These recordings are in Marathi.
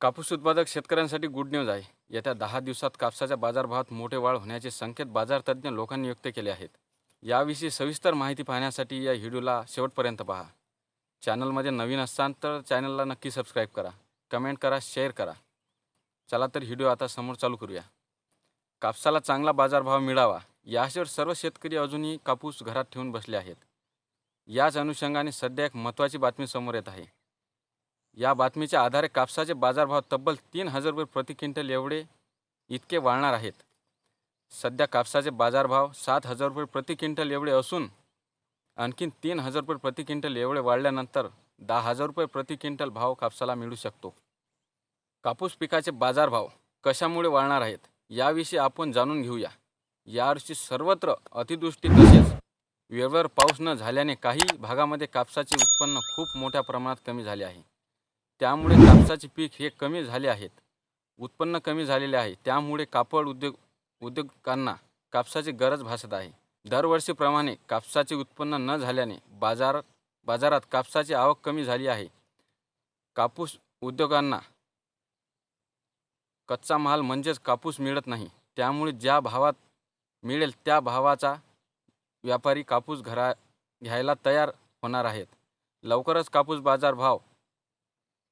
कापूस उत्पादक शेतकऱ्यांसाठी गुड न्यूज आहे. येत्या दहा दिवसात कापसाच्या बाजारभावात मोठे वाढ होण्याचे संकेत बाजार तज्ज्ञ लोकांनी व्यक्त केले आहेत. याविषयी सविस्तर माहिती पाहण्यासाठी या व्हिडिओला शेवटपर्यंत पहा. चॅनलमध्ये नवीन असाल तर चॅनलला नक्की सबस्क्राईब करा. कमेंट करा शेअर करा. चला तर व्हिडिओ आता समोर चालू करूया. कापसाला चांगला बाजारभाव मिळावा याशिवाय सर्व शेतकरी अजूनही कापूस घरात ठेवून बसले आहेत. याच अनुषंगाने सध्या एक महत्त्वाची बातमी समोर येत आहे. या बातमीच्या आधारे कापसाचे बाजारभाव तब्बल तीन हजार रुपये प्रति क्विंटल एवढे इतके वाढणार आहेत. सध्या कापसाचे बाजारभाव सात हजार रुपये प्रति क्विंटल एवढे असून आणखीन तीन हजार रुपये प्रति क्विंटल एवढे वाढल्यानंतर दहा हजार रुपये प्रति क्विंटल भाव कापसाला मिळू शकतो. कापूस पिकाचे बाजारभाव कशामुळे वाढणार आहेत याविषयी आपण जाणून घेऊया. यावर्षी सर्वत्र अतिदृष्टी तसेच वेळेवर पाऊस न झाल्याने काही भागामध्ये कापसाचे उत्पन्न खूप मोठ्या प्रमाणात कमी झाले आहे. त्यामुळे कापसाचे पीक हे कमी झाले आहेत. उत्पन्न कमी झालेले आहे. त्यामुळे कापड उद्योग उद्योगांना कापसाची गरज भासत आहे. दरवर्षीप्रमाणे कापसाचे उत्पन्न न झाल्याने बाजार बाजारात कापसाची आवक कमी झाली आहे. कापूस उद्योगांना कच्चा माल म्हणजेच कापूस मिळत नाही. त्यामुळे ज्या भावात मिळेल त्या भावाचा व्यापारी कापूस घरा घ्यायला तयार होणार आहेत. लवकरच कापूस बाजार भाव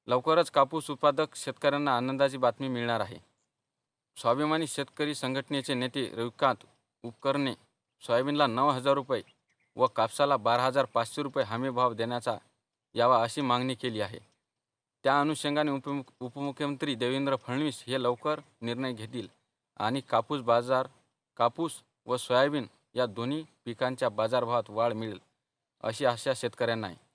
लवकरच कापूस उत्पादक शेतकऱ्यांना आनंदाची बातमी मिळणार आहे. स्वाभिमानी शेतकरी संघटनेचे नेते रविकांत उपकरणे सोयाबीनला नऊ हजार रुपये व कापसाला बारा हजार पाचशे रुपये हमी भाव देण्याचा यावा अशी मागणी केली आहे. त्या अनुषंगाने उपमुख उपमुख्यमंत्री देवेंद्र फडणवीस हे लवकर निर्णय घेतील आणि कापूस बाजार कापूस व सोयाबीन या दोन्ही पिकांच्या बाजारभावात वाढ मिळेल अशी आशा शेतकऱ्यांना आहे.